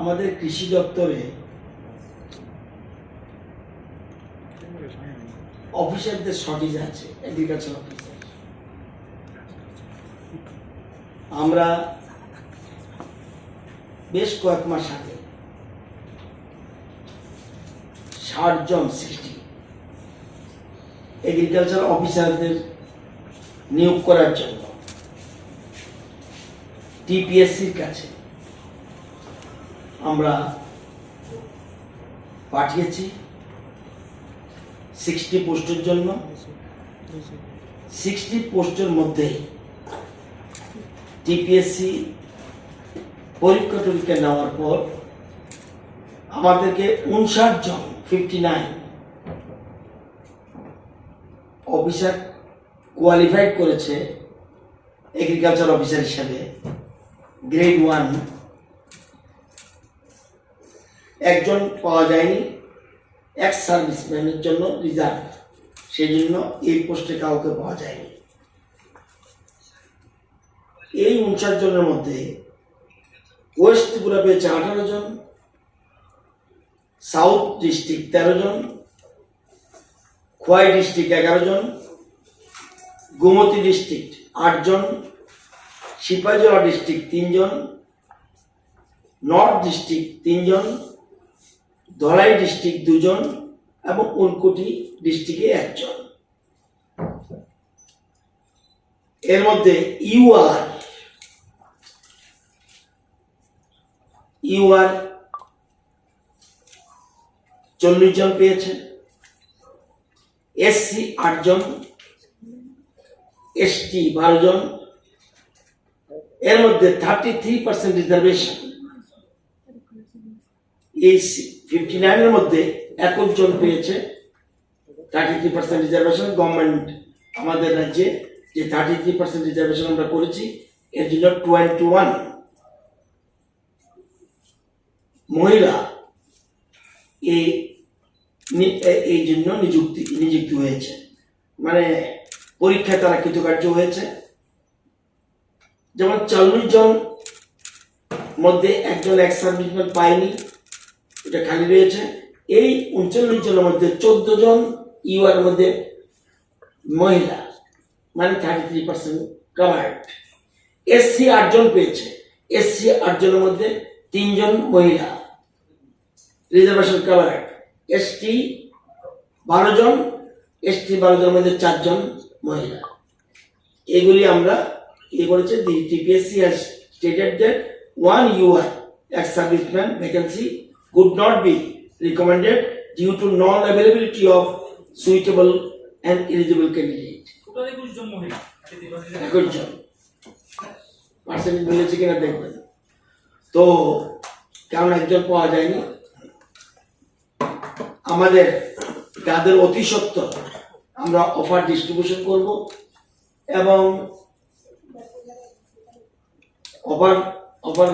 আমাদের কৃষি দপ্তরে অফিসারদের শর্টেজ আছে এগ্রিকালচার অফিসার আমরা বেশ কয়েক মাস আগে ষাট জন সিক্সটি এগ্রিকালচার অফিসারদের নিয়োগ করার জন্য টিপিএসসির কাছে। আমরা পাঠিয়েছি সিক্সটি পোস্টের জন্য। সিক্সটি পোস্টের মধ্যে টিপিএসসি পরীক্ষা টরীক্ষা নেওয়ার পর আমাদেরকে উনষাট জন ফিফটি নাইন অফিসার কোয়ালিফাইড করেছে এগ্রিকালচার অফিসার হিসাবে গ্রেড ওয়ান একজন পাওয়া যায়নি এক্স সার্ভিসম্যানের জন্য রিজার্ভ। সেই জন্য এই পোস্টে কাউকে পাওয়া যায়নি। এই উনষাট জনের মধ্যে ওয়েস্ট ত্রিপুরা পেয়েছে আঠারো জন, সাউথ ডিস্ট্রিক্ট তেরো জন, খোয়াই ডিস্ট্রিক্ট এগারো জন, গোমতী ডিস্ট্রিক্ট আটজন সিপাহীজলা ডিস্ট্রিক্ট তিনজন নর্থ ডিস্ট্রিক্ট তিনজন ধলাই ডিস্ট্রিক্ট দুজন এবং উনকোটি ডিস্ট্রিক্টে একজন। এর মধ্যে ইউআর ইউআর চল্লিশ জন পেয়েছেন, এসসি আটজন এসটি বারো জন, এর মধ্যে থার্টি থ্রি পার্সেন্ট রিজার্ভেশন। এই ফিফটি নাইনের মধ্যে একুশ জন পেয়েছে thirty three percent reservation government আমাদের রাজ্যে যে থার্টি থ্রি পার্সেন্ট রিজার্ভেশন আমরা করেছি, এর জন্য টোয়েন্টি ওয়ান মহিলা এই এই জন্য নিযুক্তি, নিযুক্ত হয়েছে। মানে পরীক্ষায় তারা কৃতকার্য হয়েছে। যেমন চল্লিশ জন মধ্যে একজন এক সার্ভিসম্যান পায়নি। এটা খালি রয়েছে। এই উনচল্লিশ জনের মধ্যে চোদ্দ জন ইউআর মধ্যে মহিলা মানে thirty three percent covered SC আটজন পেয়েছে। এসসি আটজনের মধ্যে তিনজন মহিলা। রিজার্ভেশন কাভার্ড এসটি বারো জন, এসটি বারো জনের মধ্যে চারজন মহিলা। এগুলি আমরা ইয়ে করেছে? The TPSC stated one UR ex serviceman vacancy could not be recommended due to non-availability of suitable and eligible candidate. একুশ জন পার্সেন্টেজ মিলেছে কিনা দেখবেন তো কারণ একজন পাওয়া যায়নি। আমাদের তাদের অতি সত্ত্বর আমরা অফার ডিস্ট্রিবিউশন করব এবং অফার অফার